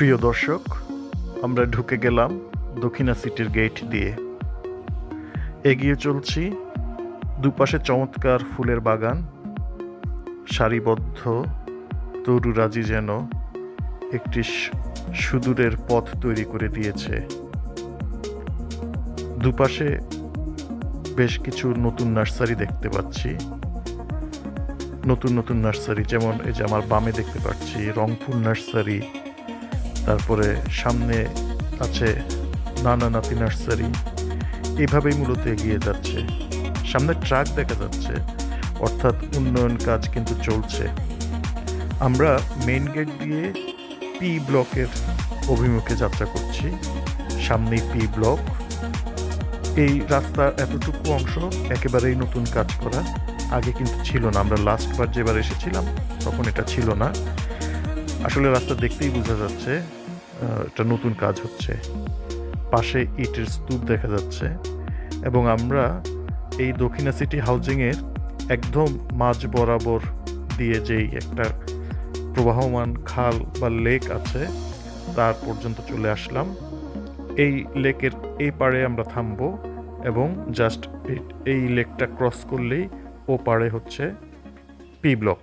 প্রিয় দর্শক, আমরা ঢুকে গেলাম দক্ষিণা সিটির গেট দিয়ে। এগিয়ে চলছি দুপাশে চমৎকার ফুলের বাগান, সারিবদ্ধ, তরুরাজি যেন একটি সুদূরের পথ তৈরি করে দিয়েছে। দুপাশে বেশ কিছু নতুন নার্সারি দেখতে পাচ্ছি। নতুন নতুন নার্সারি যেমন এই যে আমার বামে দেখতে পাচ্ছি রংপুর নার্সারি তারপরে সামনে আছে নানা নাতি নার্সারি। এভাবেই মূলত এগিয়ে যাচ্ছে। সামনে ট্রাক দেখা যাচ্ছে। অর্থাৎ উন্নয়ন কাজ কিন্তু চলছে। আমরা মেইন গেট দিয়ে পি ব্লকের অভিমুখে যাত্রা করছি। সামনেই পি ব্লক। এই রাস্তার এতটুকু অংশ একেবারেই নতুন কাজ করা। আগে কিন্তু ছিল না। আমরা লাস্টবার যেবার এসেছিলাম, তখন এটা ছিল না। আসলে রাস্তা দেখতেই বোঝা যাচ্ছে এটা নতুন কাজ হচ্ছে। পাশে ইটের স্তূপ দেখা যাচ্ছে এবং আমরা এই দক্ষিণা সিটি হাউজিংয়ের একদম মাঝ বরাবর দিয়ে যেই একটা প্রবাহমান খাল বা লেক আছে, তার পর্যন্ত চলে আসলাম। এই লেকের এই পাড়ে আমরা থামবো এবং জাস্ট এই লেকটা ক্রস করলেই ও পাড়ে হচ্ছে পি ব্লক।